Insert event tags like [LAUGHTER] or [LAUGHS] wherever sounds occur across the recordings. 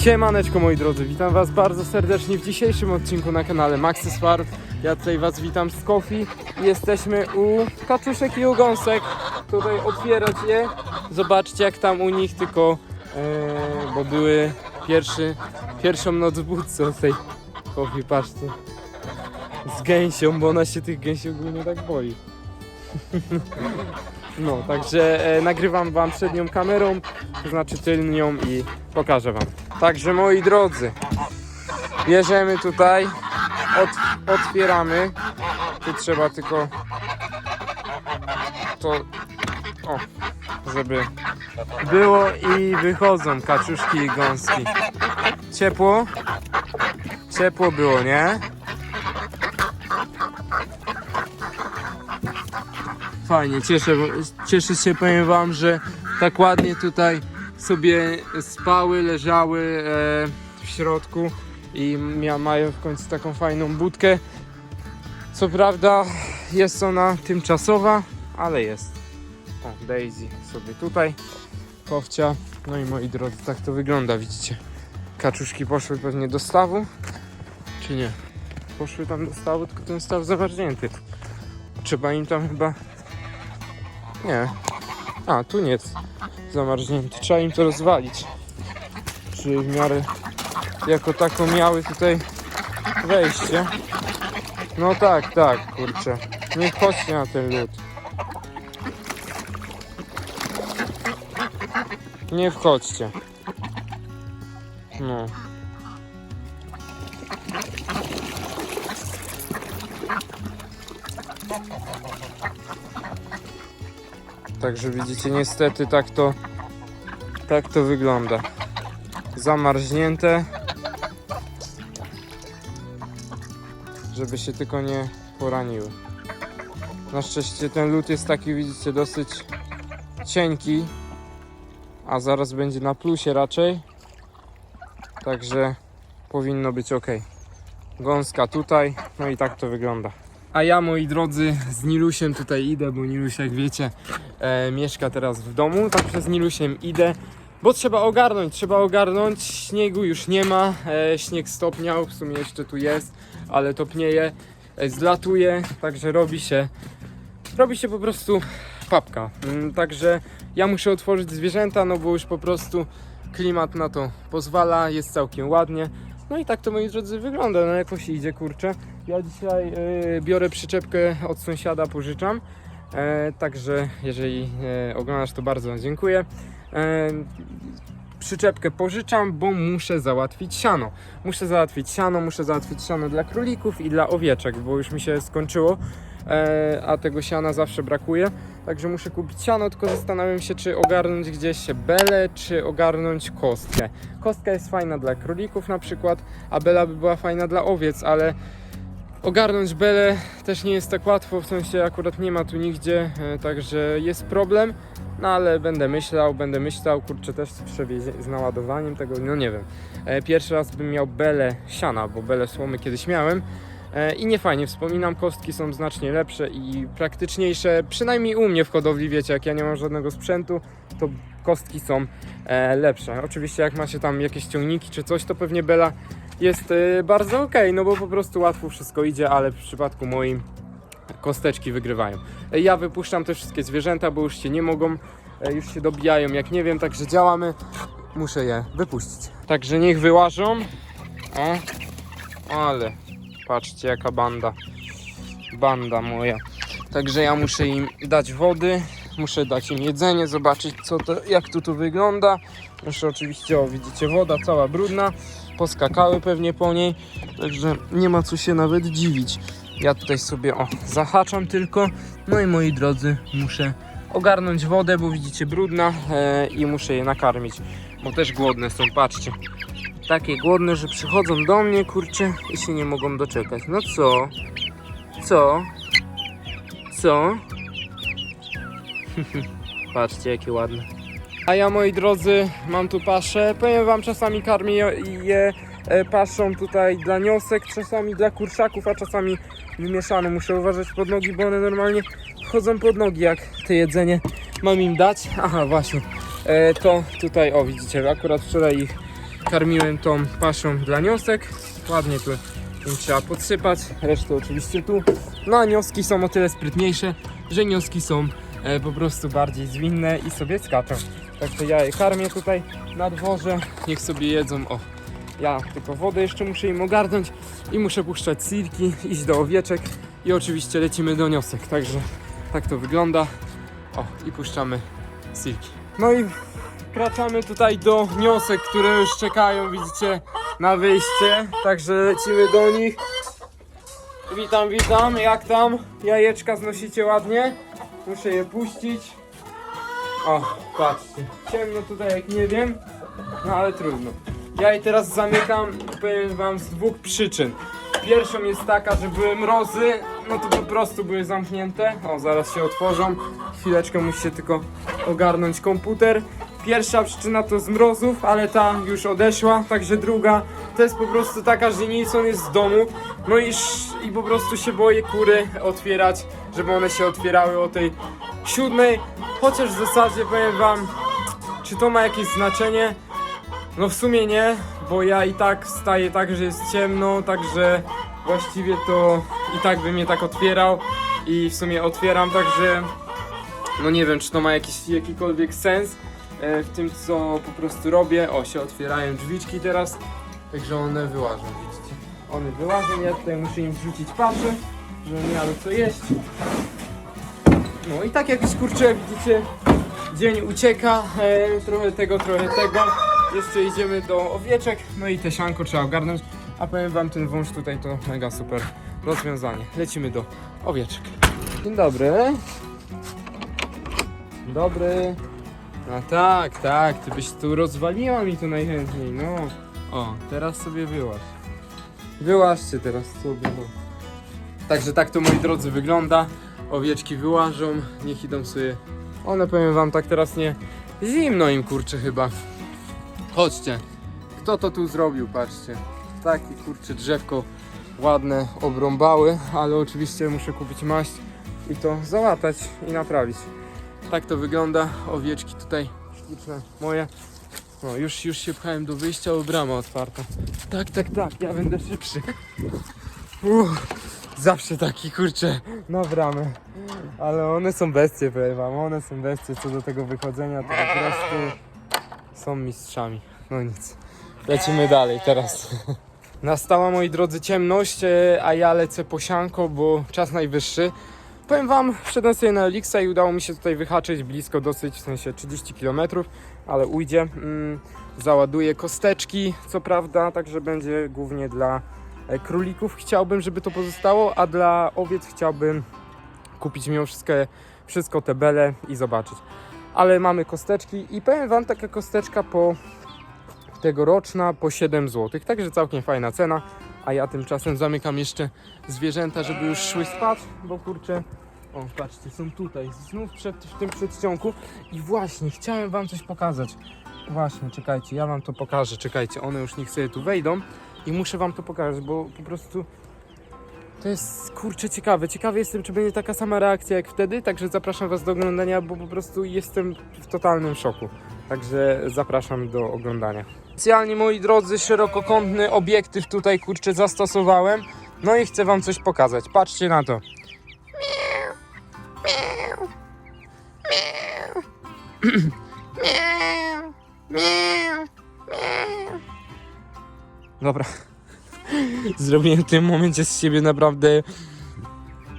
Siemaneczko moi drodzy, witam was bardzo serdecznie w dzisiejszym odcinku na kanale Maxis. Ja tutaj was witam z Kofi jesteśmy u kaczuszek i u gąsek. Tutaj otwierać je. Zobaczcie jak tam u nich tylko, e, bo były pierwszy, pierwszą noc w budce od tej Kofi, patrzcie. Z gęsią, bo ona się tych gęsi ogólnie tak boi. [LAUGHS] No, także e, nagrywam wam przednią kamerą, to znaczy tylnią i pokażę wam. Także moi drodzy, bierzemy tutaj, otwieramy. Tu trzeba tylko to, o, żeby było i wychodzą kaczuszki i gąski. Ciepło? Ciepło było, nie? Fajnie, cieszę, cieszę się, powiem wam, że tak ładnie tutaj sobie spały, leżały e, w środku i mają w końcu taką fajną budkę. Co prawda jest ona tymczasowa, ale jest. O, Daisy sobie tutaj, kowcia. No i moi drodzy, tak to wygląda, widzicie. Kaczuszki poszły pewnie do stawu, czy nie? Poszły tam do stawu, tylko ten staw zamarznięty. Trzeba im tam chyba nie. A, tu nie jest zamarznięty. Trzeba im to rozwalić. Czy w miarę jako taką miały tutaj wejście. No tak, tak, kurczę. Nie wchodźcie na ten lód. Nie wchodźcie. No. Także widzicie, niestety tak to tak to wygląda. Zamarznięte. Żeby się tylko nie poraniły. Na szczęście ten lód jest taki, widzicie, dosyć cienki. A zaraz będzie na plusie raczej. Także powinno być ok. Gąska tutaj, no i tak to wygląda. A ja moi drodzy z Nilusiem tutaj idę, bo Niluś jak wiecie e, mieszka teraz w domu, także z Nilusiem idę, bo trzeba ogarnąć, trzeba ogarnąć, śniegu już nie ma, e, śnieg stopniał, w sumie jeszcze tu jest, ale topnieje, e, zlatuje, także robi się, robi się po prostu papka, Mm, także ja muszę otworzyć zwierzęta, no bo już po prostu klimat na to pozwala, jest całkiem ładnie, no i tak to moi drodzy wygląda, no jakoś idzie kurczę. Ja dzisiaj y, biorę przyczepkę od sąsiada, pożyczam. E, także jeżeli e, oglądasz to bardzo dziękuję. E, przyczepkę pożyczam, bo muszę załatwić siano. Muszę załatwić siano, muszę załatwić siano dla królików i dla owieczek, bo już mi się skończyło, a tego siana zawsze brakuje. Także muszę kupić siano, tylko zastanawiam się, czy ogarnąć gdzieś belę, czy ogarnąć kostkę. Kostka jest fajna dla królików na przykład, a bela by była fajna dla owiec, ale ogarnąć belę też nie jest tak łatwo, w sensie akurat nie ma tu nigdzie, e, także jest problem. No ale będę myślał, będę myślał, kurczę też przewiezie z naładowaniem tego, no nie wiem. E, Pierwszy raz bym miał belę siana, bo belę słomy kiedyś miałem. E, I nie fajnie, wspominam, kostki są znacznie lepsze i praktyczniejsze, przynajmniej u mnie w hodowli, wiecie, jak ja nie mam żadnego sprzętu, to kostki są e, lepsze. Oczywiście jak macie tam jakieś ciągniki czy coś, to pewnie bela jest e, bardzo ok, no bo po prostu łatwo wszystko idzie, ale w przypadku moim kosteczki wygrywają. Ja wypuszczam te wszystkie zwierzęta, bo już się nie mogą, już się dobijają jak nie wiem, także działamy. Muszę je wypuścić. Także niech wyłażą. O, ale patrzcie jaka banda. Banda moja. Także ja muszę im dać wody, muszę dać im jedzenie, zobaczyć co to, jak to tu wygląda. Muszę oczywiście, o widzicie, woda cała brudna, poskakały pewnie po niej, także nie ma co się nawet dziwić. Ja tutaj sobie, o, zahaczam tylko, no i moi drodzy, muszę ogarnąć wodę, bo widzicie, brudna e, i muszę je nakarmić, bo też głodne są, patrzcie. Takie głodne, że przychodzą do mnie, kurczę, i się nie mogą doczekać. No co? Co? Co? [LAUGHS] Patrzcie, jakie ładne. A ja, moi drodzy, mam tu paszę. Powiem wam, czasami karmię je- e, paszą tutaj dla niosek, czasami dla kurszaków, a czasami wymieszane. Muszę uważać pod nogi, bo one normalnie chodzą pod nogi, jak te jedzenie mam im dać. Aha, właśnie. To tutaj, o widzicie, akurat wczoraj ich karmiłem tą paszą dla niosek. Ładnie tu im trzeba podsypać, resztę oczywiście tu. No a nioski są o tyle sprytniejsze, że nioski są e, po prostu bardziej zwinne i sobie skaczą. Także ja je karmię tutaj na dworze, niech sobie jedzą. O, ja tylko wodę jeszcze muszę im ogarnąć i muszę puszczać silki, iść do owieczek i oczywiście lecimy do niosek. Także tak to wygląda. O, i puszczamy silki. No i wkraczamy tutaj do niosek, które już czekają, widzicie, na wyjście. Także lecimy do nich. Witam, witam. Jak tam? Jajeczka znosicie ładnie? Muszę je puścić. O, patrzcie. Ciemno tutaj jak nie wiem, no ale trudno. Ja je teraz zamykam, powiem wam z dwóch przyczyn. Pierwszą jest taka, że były mrozy, no to po prostu były zamknięte. O, zaraz się otworzą. Chwileczkę musicie tylko ogarnąć komputer. Pierwsza przyczyna to z mrozów, ale ta już odeszła, także druga to jest po prostu taka, że Nilsson jest z domu, no i, i po prostu się boję kury otwierać, żeby one się otwierały o tej siódmej, chociaż w zasadzie powiem wam, czy to ma jakieś znaczenie? No w sumie nie, bo ja i tak wstaję tak, że jest ciemno, także właściwie to i tak bym je tak otwierał i w sumie otwieram, także no nie wiem, czy to ma jakiś jakikolwiek sens w tym, co po prostu robię. O, się otwierają drzwiczki teraz, także one wyłażą, widzicie. One wyłażą, ja tutaj muszę im wrzucić paszę, żeby miały co jeść. No i tak jak kurczę, widzicie, dzień ucieka, e, trochę tego, trochę tego. Jeszcze idziemy do owieczek, no i te sianko trzeba ogarnąć. A powiem wam, ten wąż tutaj to mega super rozwiązanie. Lecimy do owieczek. Dzień dobry. Dobry. A tak, tak, ty byś tu rozwaliła mi to najchętniej, no. O, teraz sobie wyłaź. Wyłaźcie teraz sobie, no. Także tak to moi drodzy wygląda. Owieczki wyłażą, niech idą sobie. One powiem wam tak teraz nie. Zimno im kurczę chyba. Chodźcie. Kto to tu zrobił, patrzcie. Takie kurcze drzewko ładne obrąbały, ale oczywiście muszę kupić maść i to załatać i naprawić. Tak to wygląda. Owieczki tutaj śliczne moje. No, już, już się pchałem do wyjścia, o brama otwarta. Tak, tak, tak, ja będę szybszy. Uff, zawsze taki kurczę na bramę. Ale one są bestie, powiem wam. One są bestie co do tego wychodzenia, to po prostu są mistrzami. No nic. Lecimy dalej teraz. Nastała moi drodzy ciemność, e, a ja lecę po sianko, bo czas najwyższy. Powiem wam, wszedłem sobie na Elixa i udało mi się tutaj wyhaczyć blisko dosyć, w sensie 30 km, ale ujdzie. Mm, załaduję kosteczki, co prawda, także będzie głównie dla e, królików. Chciałbym, żeby to pozostało, a dla owiec chciałbym kupić mimo wszystko, wszystko te bele i zobaczyć. Ale mamy kosteczki i powiem wam, taka kosteczka po tegoroczna po 7 zł, także całkiem fajna cena. A ja tymczasem zamykam jeszcze zwierzęta, żeby już szły spać, bo kurczę, o patrzcie, są tutaj, znów przed, w tym przedsionku i właśnie, chciałem wam coś pokazać. Właśnie, czekajcie, ja wam to pokażę, czekajcie, one już niech sobie tu wejdą i muszę wam to pokazać, bo po prostu to jest kurczę ciekawe. Ciekawy jestem, czy będzie taka sama reakcja jak wtedy, także zapraszam was do oglądania, bo po prostu jestem w totalnym szoku. Także zapraszam do oglądania. Specjalnie moi drodzy, szerokokątny obiektyw tutaj kurczę zastosowałem. No i chcę wam coś pokazać. Patrzcie na to. Dobra. [LAUGHS] Zrobiłem w tym momencie z siebie naprawdę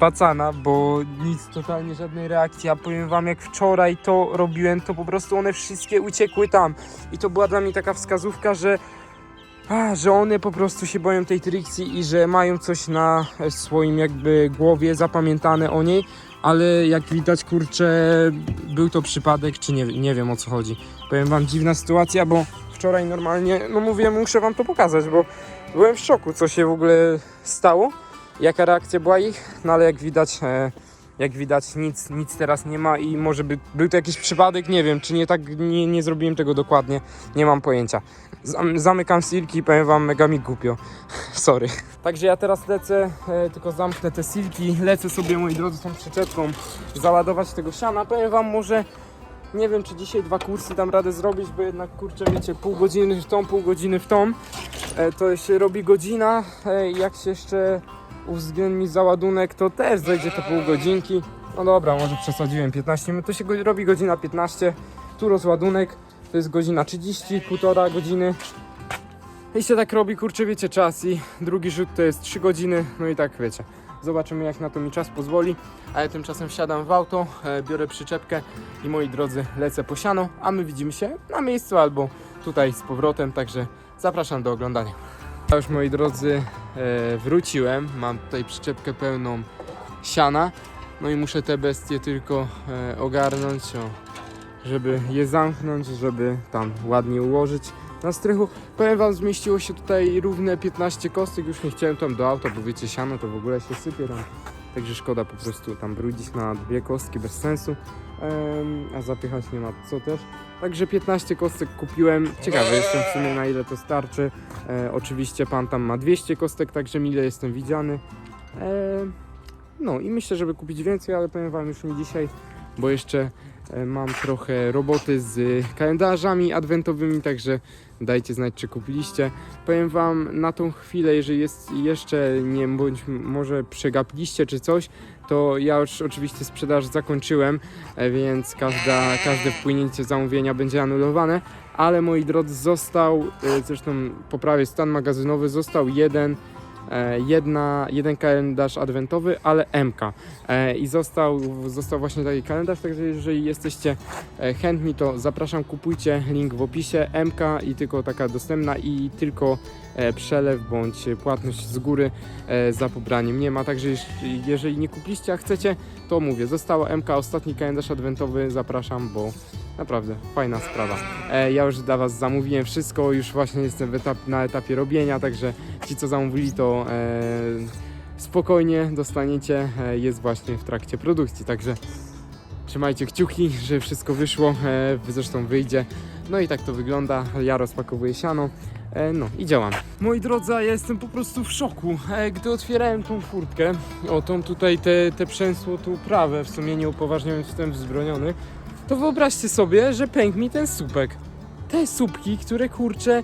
pacana, bo nic, totalnie żadnej reakcji. Ja powiem wam, jak wczoraj to robiłem, to po prostu one wszystkie uciekły tam. I to była dla mnie taka wskazówka, że, a, że one po prostu się boją tej Trixie i że mają coś na swoim jakby głowie zapamiętane o niej. Ale jak widać, kurczę, był to przypadek, czy nie, nie wiem o co chodzi. Powiem wam, dziwna sytuacja, bo wczoraj normalnie, no mówię, muszę wam to pokazać, bo byłem w szoku, co się w ogóle stało jaka reakcja była ich, no ale jak widać, e, jak widać nic, nic teraz nie ma i może by, był to jakiś przypadek, nie wiem, czy nie tak, nie, nie zrobiłem tego dokładnie, nie mam pojęcia. Zam, zamykam silki i powiem wam, mega mi głupio, [LAUGHS] sorry. Także ja teraz lecę, e, tylko zamknę te silki, lecę sobie, moi drodzy, tą przyczepką załadować tego siana, powiem wam, może Nie wiem, czy dzisiaj dwa kursy dam radę zrobić, bo jednak kurczę, wiecie, pół godziny w tą, pół godziny w tą. E, to się robi godzina. Jak się jeszcze uwzględni załadunek, to też zejdzie te pół godzinki. No dobra, może przesadziłem 15 minut. To się robi godzina 15. Tu rozładunek to jest godzina 30, półtora godziny. I się tak robi, kurczę, wiecie, czas i drugi rzut to jest 3 godziny, no i tak wiecie. Zobaczymy jak na to mi czas pozwoli, a ja tymczasem wsiadam w auto, e, biorę przyczepkę i moi drodzy lecę po siano, a my widzimy się na miejscu albo tutaj z powrotem, także zapraszam do oglądania. Ja już moi drodzy e, wróciłem, mam tutaj przyczepkę pełną siana, no i muszę te bestie tylko e, ogarnąć, żeby je zamknąć, żeby tam ładnie ułożyć na strychu. Powiem wam, zmieściło się tutaj równe 15 kostek, już nie chciałem tam do auta, bo wiecie, siano to w ogóle się sypie tam. Także szkoda po prostu tam brudzić na dwie kostki bez sensu, a zapychać nie ma co też. Także 15 kostek kupiłem. Ciekawy jestem w sumie na ile to starczy. E, oczywiście pan tam ma 200 kostek, także mile jestem widziany. E, no i myślę, żeby kupić więcej, ale powiem wam już nie dzisiaj, bo jeszcze e, mam trochę roboty z kalendarzami adwentowymi, także dajcie znać, czy kupiliście. Powiem Wam na tą chwilę, jeżeli jest jeszcze nie bądź może przegapliście czy coś, to ja już oczywiście sprzedaż zakończyłem, e, więc każda, każde wpłynięcie zamówienia będzie anulowane. Ale moi drodzy, został, e, zresztą poprawię stan magazynowy, został jeden. E, Jedna, jeden kalendarz adwentowy, ale MK. E, I został, został właśnie taki kalendarz, także jeżeli jesteście e, chętni, to zapraszam, kupujcie, link w opisie, MK i tylko taka dostępna i tylko przelew bądź płatność z góry e, za pobraniem nie ma, także jeż- jeżeli nie kupiliście, a chcecie, to mówię, została MK, ostatni kalendarz adwentowy, zapraszam, bo naprawdę fajna sprawa. E, ja już dla Was zamówiłem wszystko, już właśnie jestem etap, na etapie robienia, także ci co zamówili to e, spokojnie dostaniecie, e, jest właśnie w trakcie produkcji, także trzymajcie kciuki, że wszystko wyszło, e, zresztą wyjdzie. No i tak to wygląda, ja rozpakowuję siano, e, no i działam. Moi drodzy, ja jestem po prostu w szoku, e, gdy otwierałem tą furtkę, o tą tutaj te, te przęsło, tu prawę, w sumie nie upoważniając jestem wzbroniony, to wyobraźcie sobie, że pękł mi ten słupek. Te słupki, które kurczę,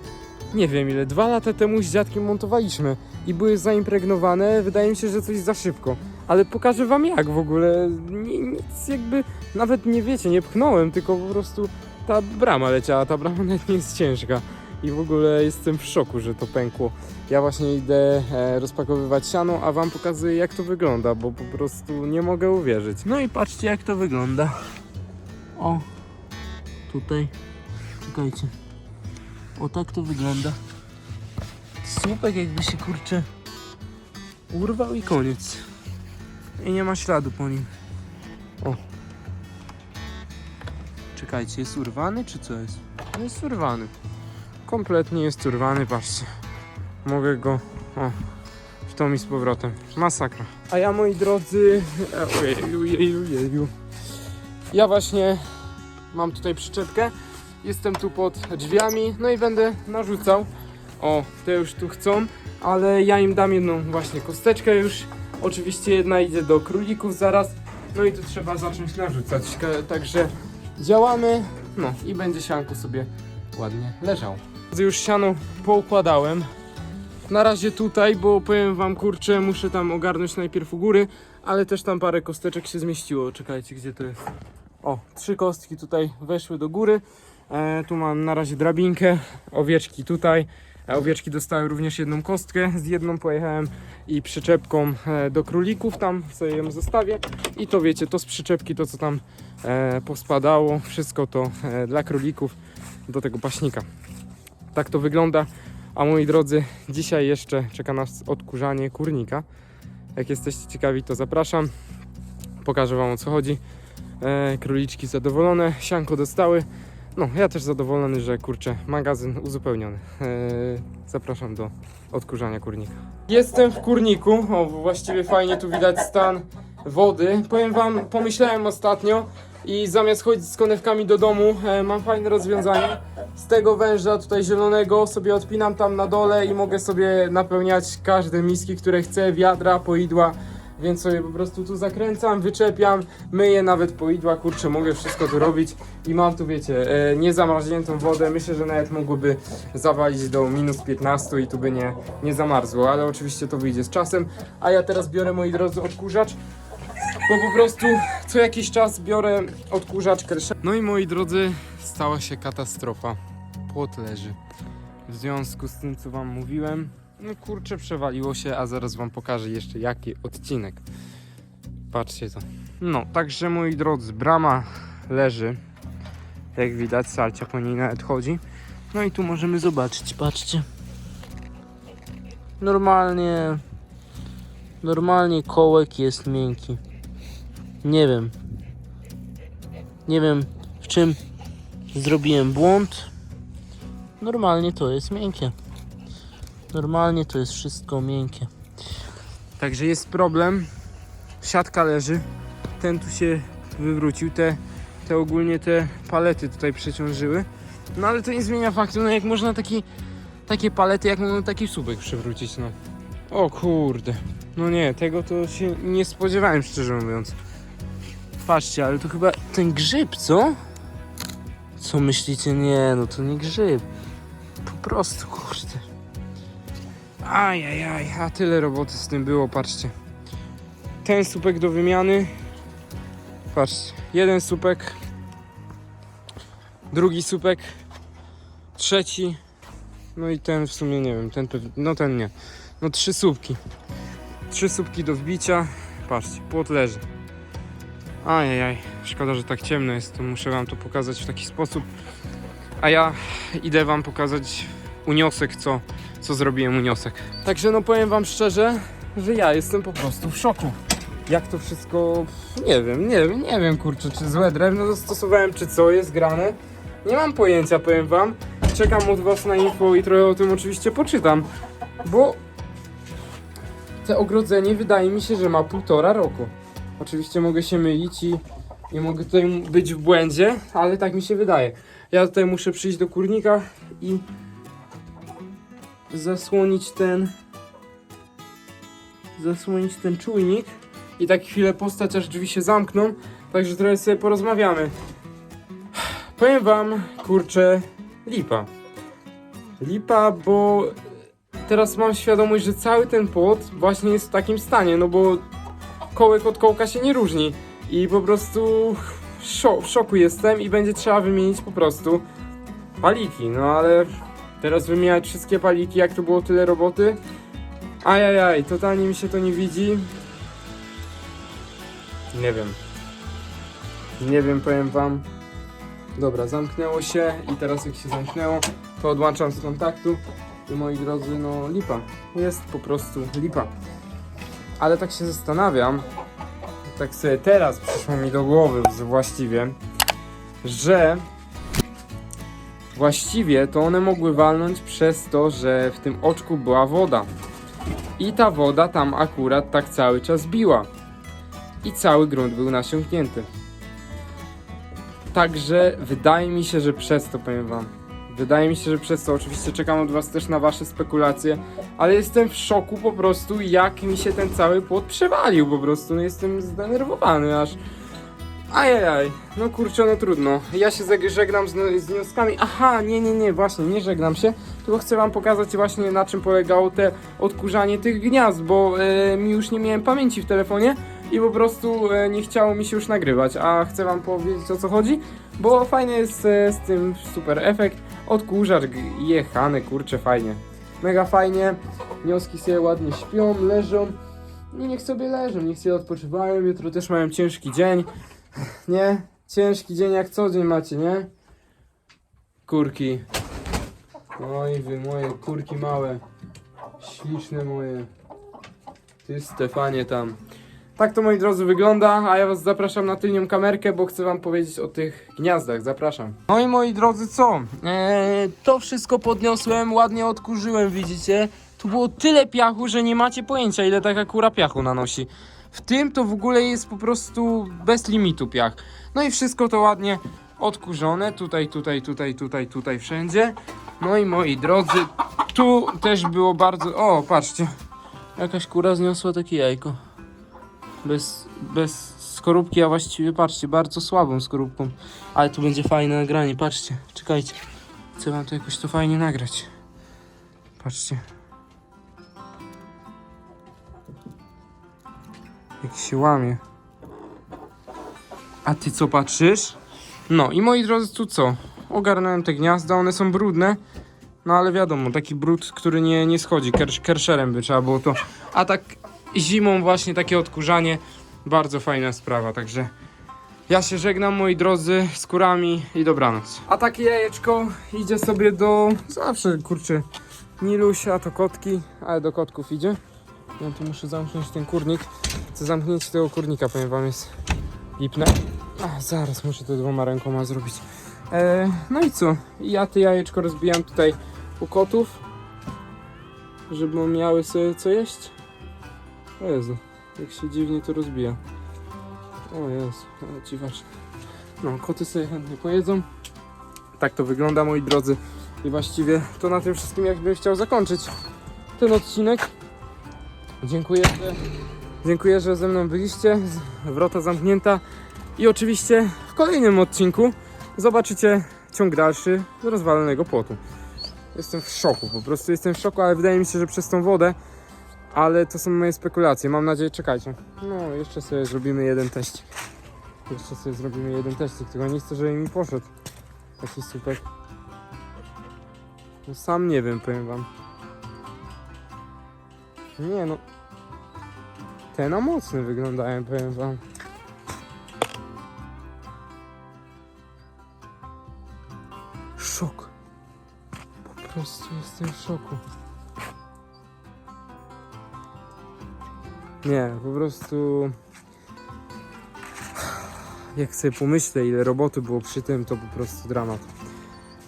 nie wiem ile, dwa lata temu z dziadkiem montowaliśmy i były zaimpregnowane, wydaje mi się, że coś za szybko. Ale pokażę wam jak w ogóle, Ni- nic jakby, nawet nie wiecie, nie pchnąłem, tylko po prostu ta brama leciała, ta brama [LAUGHS] nawet nie jest ciężka. I w ogóle jestem w szoku, że to pękło. Ja właśnie idę e, rozpakowywać siano, a wam pokazuję jak to wygląda, bo po prostu nie mogę uwierzyć. No i patrzcie jak to wygląda. O, tutaj, czekajcie. O tak to wygląda. Słupek jakby się kurczę urwał i koniec. I nie ma śladu po nim. O. Czekajcie, jest urwany czy co jest? No Jest urwany. Kompletnie jest urwany, patrzcie. Mogę go. O. W tą i z powrotem. Masakra. A ja moi drodzy. e, Ojeju, ojeju, ojeju. Ja właśnie mam tutaj przyczepkę. Jestem tu pod drzwiami, no i będę narzucał. O, te już tu chcą, ale ja im dam jedną właśnie kosteczkę już. Oczywiście jedna idzie do królików zaraz. No i tu trzeba zacząć narzucać. Ka- Także działamy. No i będzie sianko sobie ładnie leżał. Już siano poukładałem. Na razie tutaj, bo powiem wam kurczę, muszę tam ogarnąć najpierw u góry, ale też tam parę kosteczek się zmieściło. Czekajcie, gdzie to jest. O, trzy kostki tutaj weszły do góry. E, tu mam na razie drabinkę, owieczki tutaj. Owieczki dostały również jedną kostkę. Z jedną pojechałem i przyczepką e, do królików, tam sobie ją zostawię. I to wiecie, to z przyczepki, to co tam e, pospadało, wszystko to e, dla królików do tego paśnika. Tak to wygląda. A moi drodzy, dzisiaj jeszcze czeka nas odkurzanie kurnika. Jak jesteście ciekawi, to zapraszam. Pokażę Wam o co chodzi. Króliczki zadowolone, sianko dostały. No, ja też zadowolony, że kurczę, magazyn uzupełniony. E, zapraszam do odkurzania kurnika. Jestem w kurniku. O, właściwie fajnie tu widać stan wody. Powiem Wam, pomyślałem ostatnio i zamiast chodzić z konewkami do domu, e, mam fajne rozwiązanie. Z tego węża tutaj zielonego sobie odpinam tam na dole i mogę sobie napełniać każde miski, które chcę, wiadra, poidła, więc sobie po prostu tu zakręcam, wyczepiam, myję nawet poidła, kurczę, mogę wszystko tu robić i mam tu, wiecie, e, niezamarzniętą wodę, myślę, że nawet mogłoby zawalić do minus 15 i tu by nie, nie zamarzło, ale oczywiście to wyjdzie z czasem, a ja teraz biorę, moi drodzy, odkurzacz, bo po prostu co jakiś czas biorę odkurzacz, kreszę. No i moi drodzy, stała się katastrofa. Płot leży. W związku z tym, co wam mówiłem, no kurczę, przewaliło się, a zaraz wam pokażę jeszcze jaki odcinek. Patrzcie to. No, także moi drodzy, brama leży. Jak widać, salcia po niej nawet chodzi. No i tu możemy zobaczyć, patrzcie. Normalnie, normalnie kołek jest miękki. Nie wiem. Nie wiem w czym zrobiłem błąd. Normalnie to jest miękkie. Normalnie to jest wszystko miękkie. Także jest problem. Siatka leży. Ten tu się wywrócił. Te, te ogólnie te palety tutaj przeciążyły. No ale to nie zmienia faktu, no jak można taki, takie palety, jak można taki słupek przewrócić, no. O kurde. No nie, tego to się nie spodziewałem, szczerze mówiąc. Patrzcie, ale to chyba ten grzyb, co? Co myślicie? Nie, no to nie grzyb. Po prostu, kurde. Ajajaj, a tyle roboty z tym było, patrzcie. Ten słupek do wymiany. Patrzcie, jeden słupek. Drugi słupek. Trzeci. No i ten w sumie nie wiem, ten pewnie, no ten nie. No trzy słupki. Trzy słupki do wbicia. Patrzcie, płot leży. Ajajaj, szkoda, że tak ciemno jest, to muszę wam to pokazać w taki sposób. A ja idę wam pokazać uniosek, co, co zrobiłem uniosek. Także no powiem wam szczerze, że ja jestem po prostu w szoku. Jak to wszystko, nie wiem, nie wiem, nie wiem kurczę, czy złe drewno zastosowałem, czy co jest grane. Nie mam pojęcia, powiem wam. Czekam od was na info i trochę o tym oczywiście poczytam, bo te ogrodzenie wydaje mi się, że ma półtora roku. Oczywiście mogę się mylić i nie mogę tutaj być w błędzie, ale tak mi się wydaje. Ja tutaj muszę przyjść do kurnika i zasłonić ten zasłonić ten czujnik i tak chwilę postać, aż drzwi się zamkną. Także trochę sobie porozmawiamy. Powiem wam, kurczę, lipa. Lipa, bo teraz mam świadomość, że cały ten płot właśnie jest w takim stanie, no bo kołek od kołka się nie różni. I po prostu w, szo- w szoku jestem i będzie trzeba wymienić po prostu paliki. No ale teraz wymieniać wszystkie paliki, jak to było tyle roboty. Ajajaj, totalnie mi się to nie widzi. Nie wiem. Nie wiem, powiem wam. Dobra, zamknęło się i teraz jak się zamknęło, to odłączam z kontaktu. I moi drodzy, no lipa. Jest po prostu lipa. Ale tak się zastanawiam, tak sobie teraz przyszło mi do głowy właściwie, że właściwie to one mogły walnąć przez to, że w tym oczku była woda. I ta woda tam akurat tak cały czas biła. I cały grunt był nasiąknięty. Także wydaje mi się, że przez to powiem wam. Wydaje mi się, że przez to oczywiście czekam od was też na wasze spekulacje, ale jestem w szoku po prostu, jak mi się ten cały płot przewalił po prostu. No jestem zdenerwowany aż. Ajajaj, no kurczę, no trudno. Ja się żegnam z, z wnioskami. Aha, nie, nie, nie, właśnie, nie żegnam się, tylko chcę wam pokazać właśnie na czym polegało te odkurzanie tych gniazd, bo e, mi już nie miałem pamięci w telefonie i po prostu e, nie chciało mi się już nagrywać, a chcę wam powiedzieć o co chodzi, bo fajny jest e, z tym super efekt. Odkurzacz jechany, kurczę, fajnie. Mega fajnie. Wnioski sobie ładnie śpią, leżą. I niech sobie leżą, niech sobie odpoczywają. Jutro też mają ciężki dzień. Nie? Ciężki dzień jak co dzień macie, nie? Kurki. Oj wy moje kurki małe. Śliczne moje. Ty Stefanie tam. Tak to moi drodzy wygląda, a ja was zapraszam na tylnią kamerkę, bo chcę wam powiedzieć o tych gniazdach. Zapraszam. No i moi drodzy, co? Eee, to wszystko podniosłem, ładnie odkurzyłem, widzicie? Tu było tyle piachu, że nie macie pojęcia, ile taka kura piachu nanosi. W tym to w ogóle jest po prostu bez limitu piach. No i wszystko to ładnie odkurzone. Tutaj, tutaj, tutaj, tutaj, tutaj, wszędzie. No i moi drodzy, tu też było bardzo... O, patrzcie. Jakaś kura zniosła takie jajko. bez, bez skorupki, a właściwie patrzcie, bardzo słabą skorupką. Ale tu będzie fajne nagranie, patrzcie, czekajcie. Chcę wam to jakoś to fajnie nagrać. Patrzcie. Jak się łamie. A ty co patrzysz? No i moi drodzy, tu co? Ogarnąłem te gniazda, one są brudne. No ale wiadomo, taki brud, który nie, nie schodzi. Kersz, kerszerem by trzeba było to. A tak zimą właśnie takie odkurzanie. Bardzo fajna sprawa, także ja się żegnam moi drodzy z kurami i dobranoc. A takie jajeczko idzie sobie do zawsze kurczę Nilusia to kotki, ale do kotków idzie. Ja tu muszę zamknąć ten kurnik. Zamknięcie tego kurnika powiem wam jest lipne. A, zaraz muszę to dwoma rękoma zrobić. E, no i co? Ja te jajeczko rozbijam tutaj u kotów, żeby miały sobie co jeść. O Jezu, jak się dziwnie to rozbija. O Jezu, ale dziwacznie. No, koty sobie chętnie pojedzą. Tak to wygląda, moi drodzy. I właściwie to na tym wszystkim jakbym chciał zakończyć ten odcinek. Dziękuję, że, dziękuję, że ze mną byliście. Wrota zamknięta. I oczywiście w kolejnym odcinku zobaczycie ciąg dalszy rozwalonego płotu. Jestem w szoku, po prostu jestem w szoku, ale wydaje mi się, że przez tą wodę, ale to są moje spekulacje. Mam nadzieję, czekajcie. No, jeszcze sobie zrobimy jeden teść. Jeszcze sobie zrobimy jeden teścik, tylko nie chcę, żeby mi poszedł taki super. No sam nie wiem, powiem wam. Nie no. Te na mocne wyglądają, powiem wam. Szok. Po prostu jestem w szoku. Nie, po prostu. Jak sobie pomyślę, ile roboty było przy tym, to po prostu dramat.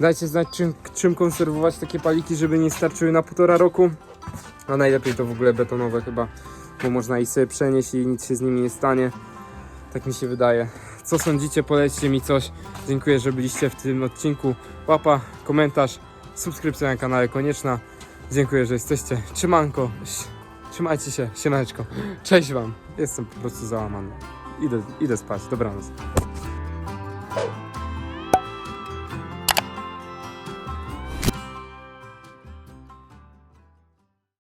Dajcie znać, czym, czym konserwować takie paliki, żeby nie starczyły na półtora roku. A najlepiej to w ogóle betonowe chyba, bo można i sobie przenieść i nic się z nimi nie stanie. Tak mi się wydaje. Co sądzicie? Polećcie mi coś. Dziękuję, że byliście w tym odcinku. Łapa, komentarz, subskrypcja na kanale konieczna. Dziękuję, że jesteście. Trzymanko. Trzymajcie się. Siemaneczko. Cześć Wam. Jestem po prostu załamany. Idę, idę spać. Dobranoc.